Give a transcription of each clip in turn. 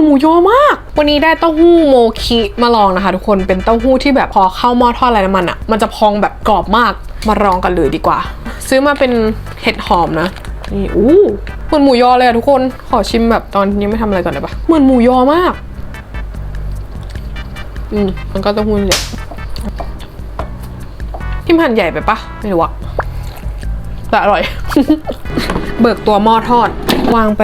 อนหมูยอมาก วันนี้ได้เต้าหู้โมคิมาลองนะคะทุกคนเป็นเต้าหู้ที่แบบพอเข้าหม้อทอดอะไรน้ำมันอะ่ะมันจะพองแบบกรอบมากมาลองกันเลยดีกว่า ซื้อมาเป็นเห็ดหอมนะนี่อู้เหมือนหมูยอเลยอะทุกคนขอชิมแบบตอนยังไม่ทำอะไรก่อนได้ปะเหมือนหมูยอมาก อืมมันก็เต้าหู้นี่แหละทิมหั่นใหญ่ไปปะไม่รู้อะแต่อร่อย เบิกตัวหม้อทอด วางไป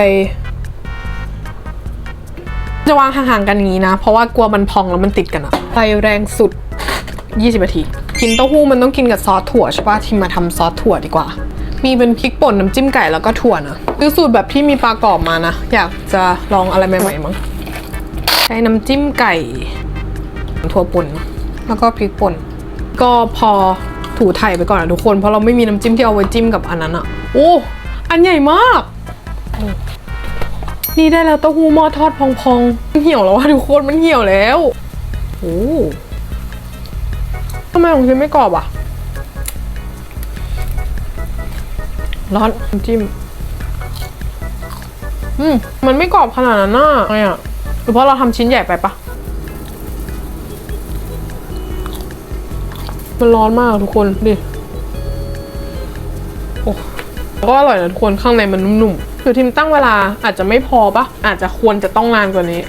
จะวางห่างๆกันอย่างนี้นะ เพราะว่ากลัวมันพองแล้วมันติดกันอะไฟแรงสุด 20นาที กินเต้าหู้มันต้องกินกับซอสถั่วใช่ปะทีมาทำซอสถั่วดีกว่า มีเป็นพริกป่นน้ำจิ้มไก่แล้วก็ถั่วนะคือสูตรแบบที่มีปลากรอบมานะ อยากจะลองอะไรใหม่ๆมั้งใช้น้ำจิ้มไก่ ถั่วป่นแล้วก็พริกป่น ก็พอถูไถ่ไปก่อนอะทุกคนเพราะเราไม่มีน้ำจิ้มที่เอาไว้จิ้มกับอันนั้นอะโอ้อันใหญ่มาก นี่ได้แล้วเต้าหู้หม้อทอดพองๆมันเหี่ยวแล้วว่ะทุกคนมันเหี่ยวแล้วโอ้ทำไมของฉันไม่กรอบอะ ร้อนจิ้ม อืม มันไม่กรอบขนาดนั้นน่ะไงอะหรือเพราะเราทำชิ้นใหญ่ไปปะมันร้อนมากทุกคนดิ โอ้ก็อร่อยนะทุกคนข้างในมันนุ่มๆ คือทีมตั้งเวลาอาจจะไม่พอปะอาจจะควรจะต้องนานกว่านี้